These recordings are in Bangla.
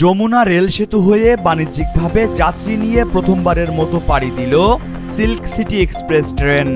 যমুনা রেল সেতু হয়ে বাণিজ্যিকভাবে যাত্রী নিয়ে প্রথমবারের মতো পাড়ি দিল সিল্ক সিটি এক্সপ্রেস ট্রেন।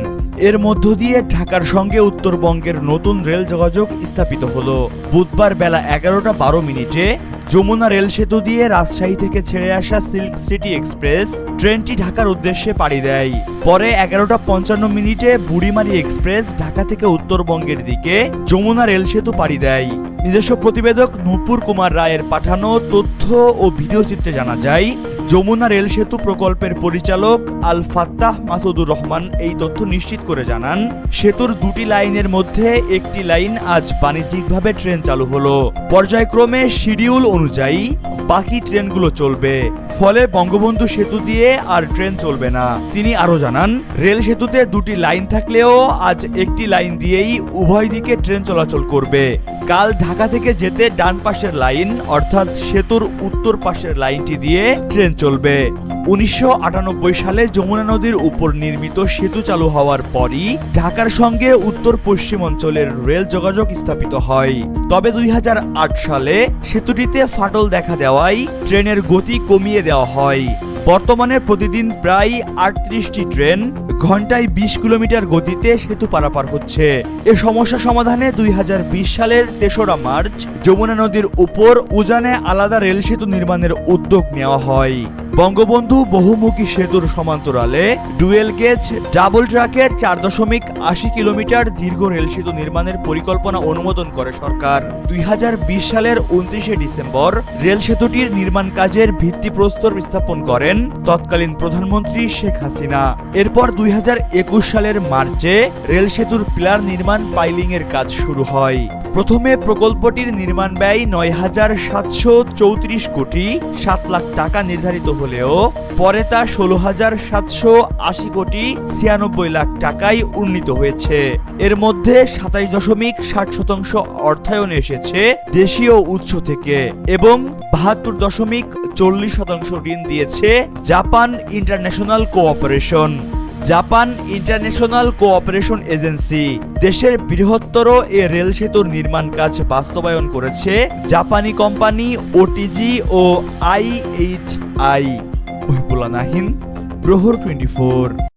এর মধ্য দিয়ে ঢাকার সঙ্গে উত্তরবঙ্গের নতুন রেল যোগাযোগ স্থাপিত হলো। বুধবার বেলা এগারোটা বারো মিনিটে যমুনা রেল সেতু দিয়ে রাজশাহী থেকে ছেড়ে আসা সিল্ক সিটি এক্সপ্রেস ট্রেনটি ঢাকার উদ্দেশ্যে পাড়ি দেয়। পরে এগারোটা পঞ্চান্ন মিনিটে বুড়িমারি এক্সপ্রেস ঢাকা থেকে উত্তরবঙ্গের দিকে যমুনা রেল সেতু পাড়ি দেয়। নিজস্ব প্রতিবেদক নূপুর কুমার রায়ের পাঠানো তথ্য ও ভিডিও চিত্রে জানা যায়, যমুনা রেল সেতু প্রকল্পের পরিচালক আল ফাত্তাহ মাসুদুর রহমান এই তথ্য নিশ্চিত করে জানান, সেতুর দুটি লাইনের মধ্যে একটি লাইন আজ বাণিজ্যিকভাবে ট্রেন চালু হলো। পর্যায়ক্রমে শিডিউল অনুযায়ী বাকি ট্রেনগুলো চলবে, ফলে বঙ্গবন্ধু সেতু দিয়ে আর ট্রেন চলবে না। তিনি আরও জানান, রেল সেতুতে দুটি লাইন থাকলেও আজ একটি লাইন দিয়েই উভয় দিকে ট্রেন চলাচল করবে। কাল ঢাকা থেকে যেতে ডান পাশের লাইন, অর্থাৎ সেতুর উত্তর পাশের লাইনটি দিয়ে ট্রেন চলবে। উনিশশো আটানব্বই সালে যমুনা নদীর উপর নির্মিত সেতু চালু হওয়ার পরই ঢাকার সঙ্গে উত্তর পশ্চিম অঞ্চলের রেল যোগাযোগ স্থাপিত হয়। তবে দুই হাজার আট সালে সেতুটিতে ফাটল দেখা দেওয়ায় ট্রেনের গতি কমিয়ে দেওয়া হয়। বর্তমানে প্রতিদিন প্রায় আটত্রিশটি ট্রেন ঘন্টায় বিশ কিলোমিটার গতিতে সেতু পারাপার হচ্ছে। এ সমস্যা সমাধানে দুই হাজার বিশ সালের তেসরা মার্চ যমুনা নদীর উপর উজানে আলাদা রেল সেতু নির্মাণের উদ্যোগ নেওয়া হয়। বঙ্গবন্ধু বহুমুখী সেতুর সমান্তরালে ডুয়েল গেজ, ডাবল ট্রাকের চার দশমিক আশি কিলোমিটার দীর্ঘ রেল সেতু নির্মাণের পরিকল্পনা অনুমোদন করে সরকার। দুই হাজার বিশ সালের উনত্রিশে ডিসেম্বর রেল সেতুটির নির্মাণ কাজের ভিত্তিপ্রস্তর স্থাপন করেন তৎকালীন প্রধানমন্ত্রী শেখ হাসিনা। এরপর দুই হাজার একুশ সালের মার্চে রেল সেতুর পিলার নির্মাণ পাইলিং এর কাজ শুরু হয়। প্রথমে প্রকল্পটির নির্মাণ ব্যয় নয় হাজার সাতশো চৌত্রিশ কোটি সাত লাখ টাকা নির্ধারিত হলেও পরে তা ষোলো হাজার সাতশো আশি কোটি ছিয়ানব্বই লাখ টাকায় উন্নীত হয়েছে। এর মধ্যে সাতাইশ দশমিক ষাট শতাংশ অর্থায়ন এসেছে দেশীয় উৎস থেকে এবং বাহাত্তর দশমিক চল্লিশ শতাংশ ঋণ দিয়েছে Japan International Cooperation. Japan International Cooperation Agency. দেশের বৃহত্তর এ রেল সেতুর নির্মাণ কাজ বাস্তবায়ন করেছে জাপানি কোম্পানি ওটিজি ও আইএইচআই নাহিন, প্রহর টোয়েন্টি ফোর।